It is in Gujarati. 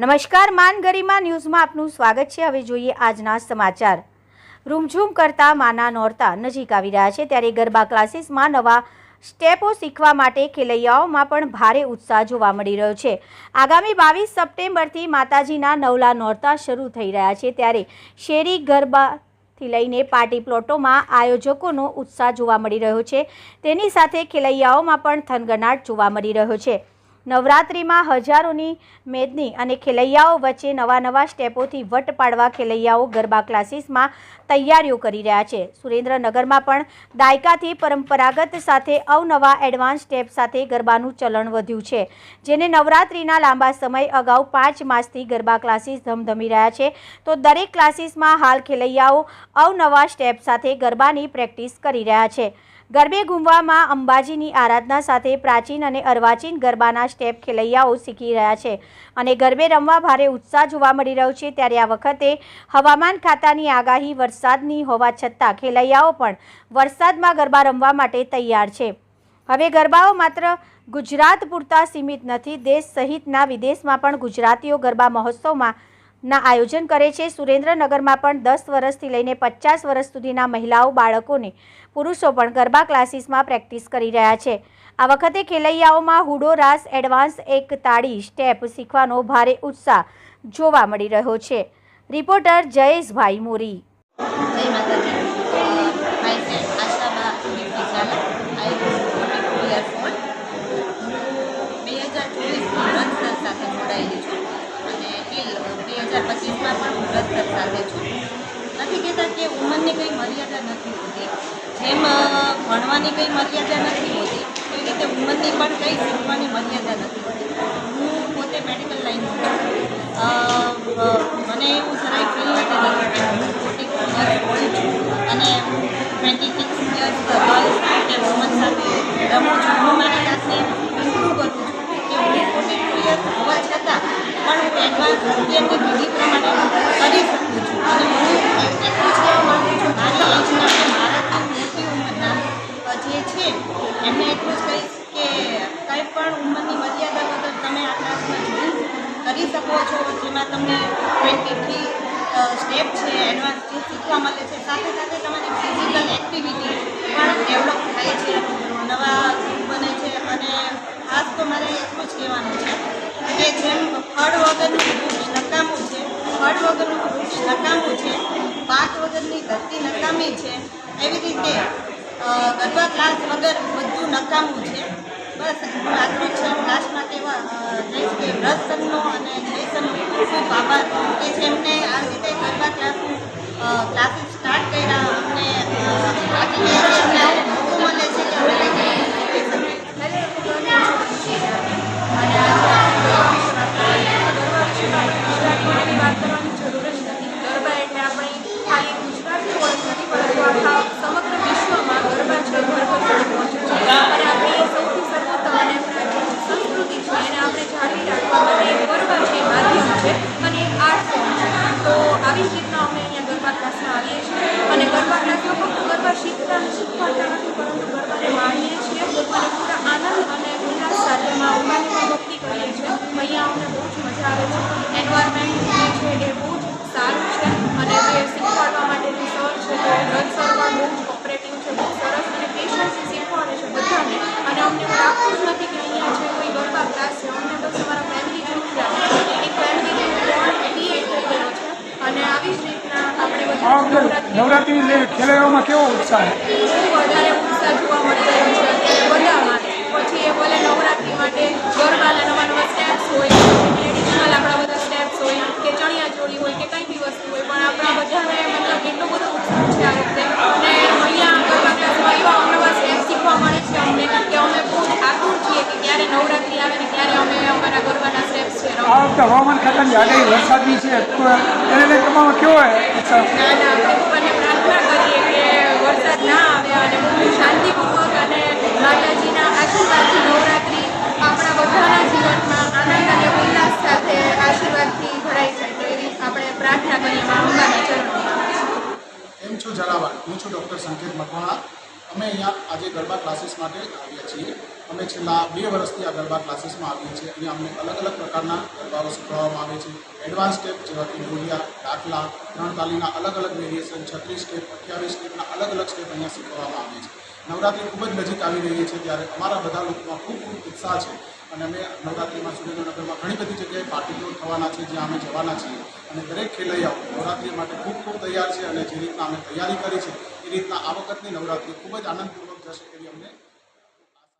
નમસ્કાર માન ગરિમા ન્યૂઝમાં આપનું સ્વાગત છે. હવે જોઈએ આજના સમાચાર. રૂમઝૂમ કરતા માના નોરતા નજીક આવી રહ્યા છે. ત્યારે ગરબા ક્લાસીસમાં નવા સ્ટેપો શીખવા માટે ખેલૈયાઓમાં પણ ભારે ઉત્સાહ જોવા મળી રહ્યો છે. આગામી બાવીસ સપ્ટેમ્બરથી માતાજીના નવલા નોરતા શરૂ થઈ રહ્યા છે. ત્યારે શેરી ગરબાથી લઈને પાર્ટી પ્લોટોમાં આયોજકોનો ઉત્સાહ જોવા મળી રહ્યો છે. તેની સાથે ખેલૈયાઓમાં પણ થનગનાટ જોવા મળી રહ્યો છે. નવરાત્રિમાં હજારોની મેદની અને ખેલૈયાઓ વચ્ચે નવા નવા સ્ટેપોથી વટ પાડવા ખેલૈયાઓ ગરબા ક્લાસીસમાં તૈયારીઓ કરી રહ્યા છે. સુરેન્દ્રનગરમાં પણ દાયકાથી પરંપરાગત સાથે અવનવા એડવાન્સ સ્ટેપ સાથે ગરબાનું ચલણ વધ્યું છે, જેને નવરાત્રિના લાંબા સમય અગાઉ પાંચ માસથી ગરબા ક્લાસીસ ધમધમી રહ્યા છે. તો દરેક ક્લાસીસમાં હાલ ખેલૈયાઓ અવનવા સ્ટેપ સાથે ગરબાની પ્રેક્ટિસ કરી રહ્યા છે. ગરબે ઘૂમવામાં અંબાજીની આરાધના સાથે પ્રાચીન અને અર્વાચીન ગરબાના સ્ટેપ ખેલૈયાઓ શીખી રહ્યા છે અને ગરબે રમવા ભારે ઉત્સાહ જોવા મળી રહ્યો છે ત્યારે આ વખતે હવામાન ખાતાની આગાહી વરસાદની હોવા છતાં ખેલૈયાઓ પણ વરસાદમાં ગરબા રમવા માટે તૈયાર છે. હવે ગરબાઓ માત્ર ગુજરાત પૂરતા સીમિત નથી, દેશ સહિતના વિદેશમાં પણ ગુજરાતીઓ ગરબા મહોત્સવમાં ના આયોજન કરે છે. સુરેન્દ્રનગરમાં પણ દસ વર્ષથી લઈને પચાસ વર્ષ સુધીના મહિલાઓ, બાળકોને પુરુષો પણ ગરબા ક્લાસીસમાં પ્રેક્ટિસ કરી રહ્યા છે. આ વખતે ખેલૈયાઓમાં હુડો, રાસ, એડવાન્સ, એક તાળી, સ્ટેપ શીખવાનો ભારે ઉત્સાહ જોવા મળી રહ્યો છે. રિપોર્ટર જયેશભાઈ મોરી. જય માતાજી. વ્રતસર સાથે છું. નથી કહેતા કે ઉંમરની કંઈ મર્યાદા નથી હોતી. જેમ ભણવાની કંઈ મર્યાદા નથી હોતી એવી રીતે ઉંમરની પણ કંઈ શીખવાની મર્યાદા નથી હોતી. હું પોતે મેડિકલ લાઈનમાં મને એવું જરાય ફીલ નથી થતું કે હું ફોર્ટી ઉંમર હોઉં છું અને હું ટ્વેન્ટી સિક્સ યર્સ ગર્લ્સ કે વુમન સાથે રમું છું. હું મારી જાતને ઇમ્પ્રૂવ કરું છું કે હું ફોર્ટી ટુ યર્સ હોવા છતાં પણ હું એડવાન્સ અત્યારની પ્રમાણે કરી શકું છું જેમાં તમને ટ્વેન્ટી થ્રી સ્ટેપ છે એડવાન્સ શીખવા મળે છે સાથે સાથે તમારી ફિઝિકલ એક્ટિવિટી પણ ડેવલપ થાય વગરની ધરતી નકામી છે, એવી રીતે ગરબા ક્લાસ વગર બધું નકામું છે. બસ, હું આટલું જ લાસ્ટમાં કહેવા જઈશ કે વ્રતસનનો અને જયસનનો ખૂબ ખૂબ આભાર. કે જેમને આ રીતે ગરબા ક્લાસનું ક્લાસીસ પણ કરીએ છીએ. અહીંયા અમને બહુ જ મજા આવે છે. એન્વાયરમેન્ટ જે છે એ બહુ જ સારું છે. અને જે શીખવાડવા માટેનું સર છે તો રથ સર પણ બહુ જ કોપરેટિવ છે બહુ સરસ અને પેશન્સથી શીખવાડે છે બધાને. અને અમને લાગતું જ નથી કે અહીંયા છે કોઈ ગરબા ક્લાસ છે. અમને બસ અમારા ફેમિલી જેવું જ લાગે. એક ફેમિલી જેવું ક્રિએટ થઈ ગયો છે. અને આવી જ રીતના આપણે બધા નવરાત્રી નવરાત્રિ કેવો ઉત્સાહ વધારે ઉત્સાહ જોવા મળી રહ્યો છે. બધા બધામાં પછી એ ભલે નવરાત્રિ માટે સાથે આશીર્વાદથી ખાતાની આગાહી વરસાદની છે આપણે પ્રાર્થના કરીએ તમારો કેવો ચરણોમાં. એમ છું જલાવર હું છું ડૉક્ટર સંકેત મકવાણા. અમે અહીંયા આજે ગરબા ક્લાસીસ માટે આવ્યા છીએ. અમે છેલ્લા બે વર્ષથી આ ગરબા ક્લાસીસમાં આવીએ છીએ અહીંયા અમને અલગ અલગ પ્રકારના ગરબાઓ શીખવાડવામાં આવે છે. એડવાન્સ સ્ટેપ જેવા કે ડોલિયા દાખલા ત્રણ તાલીના અલગ અલગ વેરિએશન છત્રીસ સ્ટેપ અઠ્યાવીસ સ્ટેપના અલગ અલગ સ્ટેપ અહીંયા શીખવવામાં આવે છે. નવરાત્રિ ખૂબ જ નજીક આવી રહી છે ત્યારે અમારા બધા લોકોમાં ખૂબ ખૂબ ઉત્સાહ છે અને અમે નવરાત્રિમાં સુરેન્દ્રનગરમાં ઘણી બધી જગ્યાએ પાર્ટી પ્લોટ થવાના છે, જ્યાં અમે જવાના છીએ. અને દરેક ખેલૈયાઓ નવરાત્રિ માટે ખૂબ ખૂબ તૈયાર છે અને જે રીતના અમે તૈયારી કરી છે, એ રીતના આ વખતની નવરાત્રિ ખૂબ જ આનંદપૂર્વક જશે એવી અમને